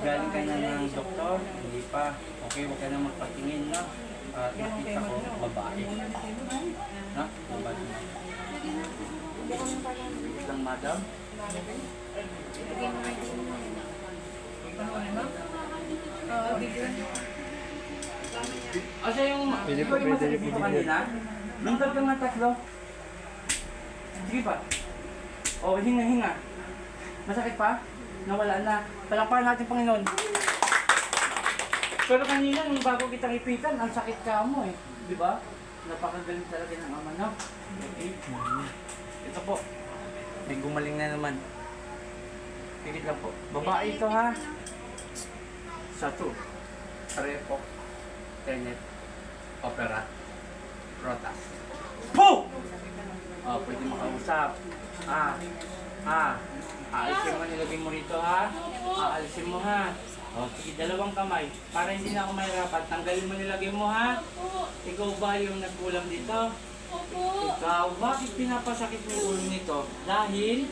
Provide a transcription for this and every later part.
Galing ka na ng doktor? Hindi pa. Okay, huwag ka na magpatingin na. At nakita ko, babae. Na? Babae. Wait lang, madam. Asa yung... Pwede po, pwede, masakit dito pwede. kanina? Lungkot ka nga tatlo. Sige pa. O, hinga, hinga. Masakit pa? Nawala na. Palakpakan natin, Panginoon. Pero kanina, nung bago kitang ipitan, ang sakit ka mo eh. Di ba? Napakagaling talaga ng ama na. Okay. Ito po. May gumaling na naman. Pigit lang po. Babae ito ha. Sa to. Repo. Tenet. Opera. Rotas. Oh, pwede makausap. Ah. Ah. Aalisin mo, nilagay mo rito ha. Aalisin mo ha. O, sige, dalawang kamay. Para hindi na ako mahirapan. Tanggalin mo, nilagay mo ha. Ikaw ba yung nagkulang dito? Ikaw, bakit pinapasakit mo yung ulo nito? Dahil,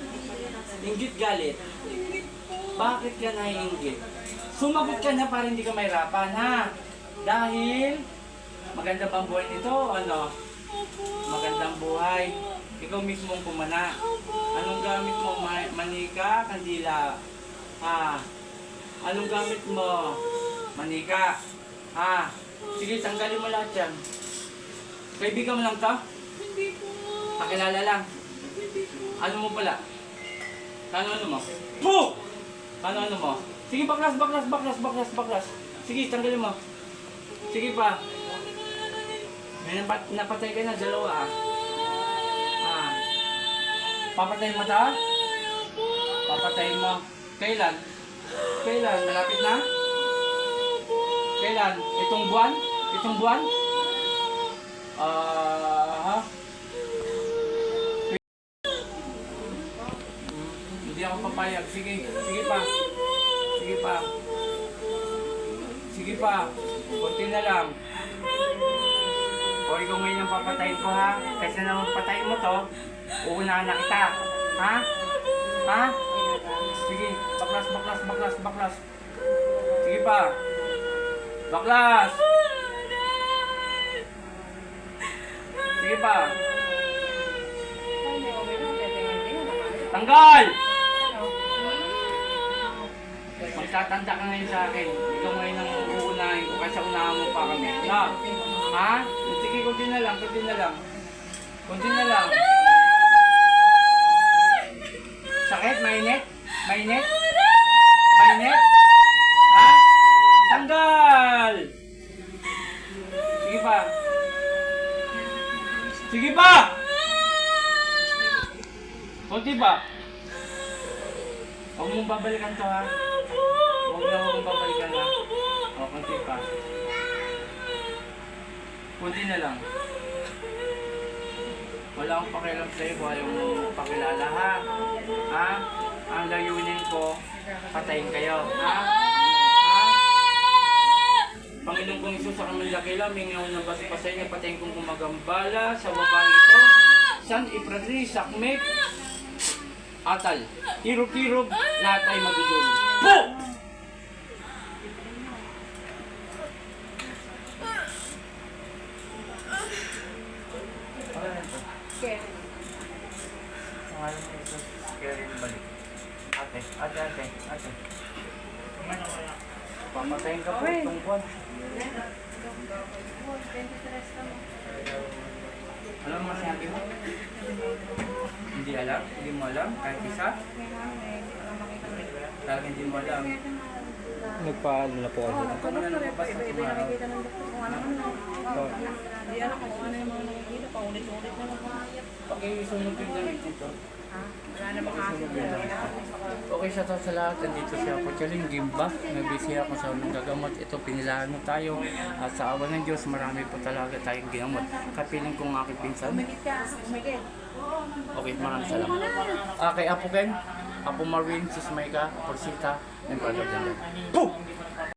inggit galit. Bakit ka naiinggit? Sumagot ka na para hindi ka mahirapan, ha? Dahil, maganda bang buhay nito? o Ano? Magandang buhay. Ikaw mismo ang pumana. Anong gamit mo? Ma- manika? Kandila? Ha? Anong gamit mo? Manika? Ha? Sige, tanggalin mo lahat yan. Kaibigan mo lang to? Hindi po. Pakilala lang. Hindi po. Ano mo pala? Kano ano mo? Po! Kano ano mo? Sige, baklas, baklas, baklas, baklas, baklas. Sige, tanggalin mo. Sige pa. May napat napatay ka na, dalawa ah. Ah. Papatayin mo ta? Papatayin mo. Kailan? Kailan? Malapit na? Kailan? Itong buwan? Itong buwan? Ah, ha? Hindi ako papayag. Sige, sige pa. Sige pa. Sige pa. Kunti na lang. O ikaw ngayon ang papatayin ko ha. Kasi na patayin mo to, uunahan na kita. Ha? Ha? Sige, baklas, baklas, baklas, baklas. Sige pa. Baklas! Sige pa. Tanggal! Magtatanda ka ngayon sa akin. Ikaw ngayon ang uunahin ko kasi unahan mo pa kami. Na? Ha? Sige, kunti na lang, kunti na lang. Kunti na lang. Sakit? Mainit? Mainit? Mainit? Ha? Tanggal! Sige pa. Sige pa! Kunti pa. Huwag mong babalikan to ha. Huwag na babalikan Kunti na lang. Wala akong pakialam sa'yo kung ayaw mo pakilala ha. Ha? Ang layunin ko, patayin kayo. Ha? Ha? Panginoon kong Isus sa kaming dakila, mingaw ng basi pa sa inyo, patayin kong gumagambala sa babae ito. San Ipradri, Sakmek, Atal, Tirog-tirog, lahat ay madudulo. Po! Pangalan ni Jesus, Karen balik. Ate, ate, ate, ate. Pamatayin ka po itong buwan. Alam mo sinabi mo? Hindi alam? Hindi mo alam? Kahit isa? Talaga hindi mo alam. Nagpaano na po kasi. Kung ano lumabas sa tumaraw. Hindi alam kung ano yung mga nakikita. Paulit-ulit na lang. Pag isunod yung damit dito. Wala na baka Okay sa sa lahat, nandito siya ako. Chaling Gimba, nabisi ako sa unang gagamot. Ito, pinilaan mo tayo. At sa awa ng Diyos, marami po talaga tayong ginamot. Kapiling kong aking pinsan. Umigit ka. Umigit. Okay, maraming salamat. Ah, kay Apo Ken, Apo Marvin, Sis Maika, Apo Sita, and Brother. Boom!